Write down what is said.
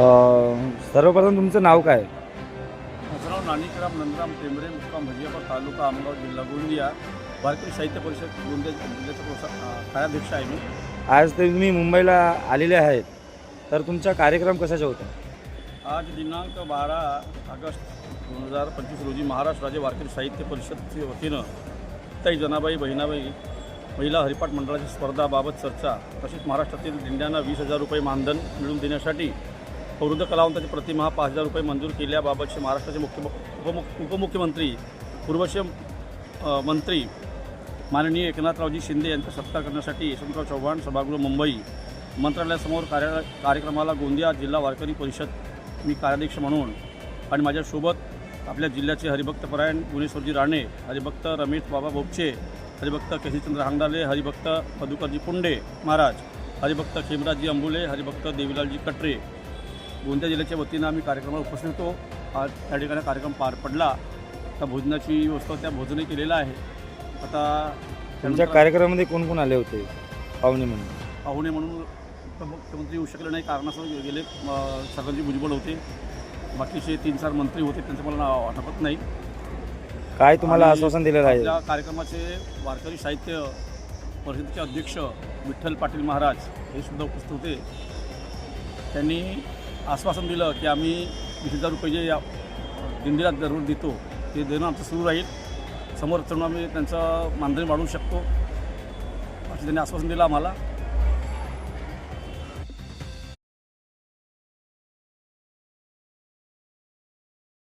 सर्वप्रथम तुमचं नाव काय? नाव नानिकराम नंदराम टेंबरे मुक्काम भजियापूर तालुका आमगाव जिल्हा गोंदिया. भारतीय साहित्य परिषद गोंदिया जिल्ह्याचा प्रोत्सा- अं, कार्याध्यक्ष आहे मी. आज ते तुम्ही मुंबईला आलेले आहेत. तर तुमचा कार्यक्रम कशाचा होता? आज दिनांक बारा ऑगस्ट दोन हजार पंचवीस रोजी महाराष्ट्र राज्य वारकरी साहित्य परिषदच्या वतीनं ताई जनाबाई बहिणाबाई महिला हरिपाठ मंडळाची स्पर्धाबाबत चर्चा तसेच महाराष्ट्रातील दिंड्यांना वीस हजार रुपये मानधन मिळवून देण्यासाठी प्रवृद्ध कलावंताची प्रतिमा पाच हजार रुपये मंजूर केल्याबाबतचे महाराष्ट्राचे मुख्य उपमुख उपमुख्यमंत्री पूर्वचे मंत्री माननीय एकनाथरावजी शिंदे यांचा सत्कार करण्यासाठी यशवंतराव चव्हाण सभागृह मुंबई मंत्रालयासमोर कार्य कार्यक्रमाला गोंदिया जिल्हा वारकरी परिषद मी कार्याध्यक्ष म्हणून आणि माझ्यासोबत आपल्या जिल्ह्याचे हरिभक्तपरायण गुणेश्वरजी राणे हरिभक्त रमेश बाबा बोपचे हरिभक्त केशीचंद्र हांगडाले हरिभक्त मधुकरजी पुंडे महाराज हरिभक्त खेमराजी अंबुले हरिभक्त देवीलालजी कटरे गोंदिया जिल्ह्याच्या वतीनं आम्ही कार्यक्रमाला उपस्थित होतो. आज त्या ठिकाणी कार्यक्रम पार पडला. आता भोजनाची व्यवस्था त्या भोजनही केलेलं आहे. आता तुमच्या त्यानंतर कार्यक्रमामध्ये कोण कोण आले होते? पाहुणे म्हणून. पाहुणे म्हणून मुख्यमंत्री येऊ शकले नाही. कारणास्तव गेले सरकारजी भुजबळ होते. बाकीचे तीन चार मंत्री होते. त्यांचं मला नाव आठवत नाही. काय तुम्हाला आश्वासन दिलेलं आहे? आपल्या कार्यक्रमाचे वारकरी साहित्य परिषदेचे अध्यक्ष विठ्ठल पाटील महाराज हे सुद्धा उपस्थित होते. त्यांनी आश्वासन दिलं की आम्ही वीस हजार रुपये जे या दिंडीला दररोज देतो ते देणं आमचं सुरू राहील. समोर चढून आम्ही त्यांचं मानधन वाढवू शकतो. असं त्यांनी आश्वासन दिलं आम्हाला.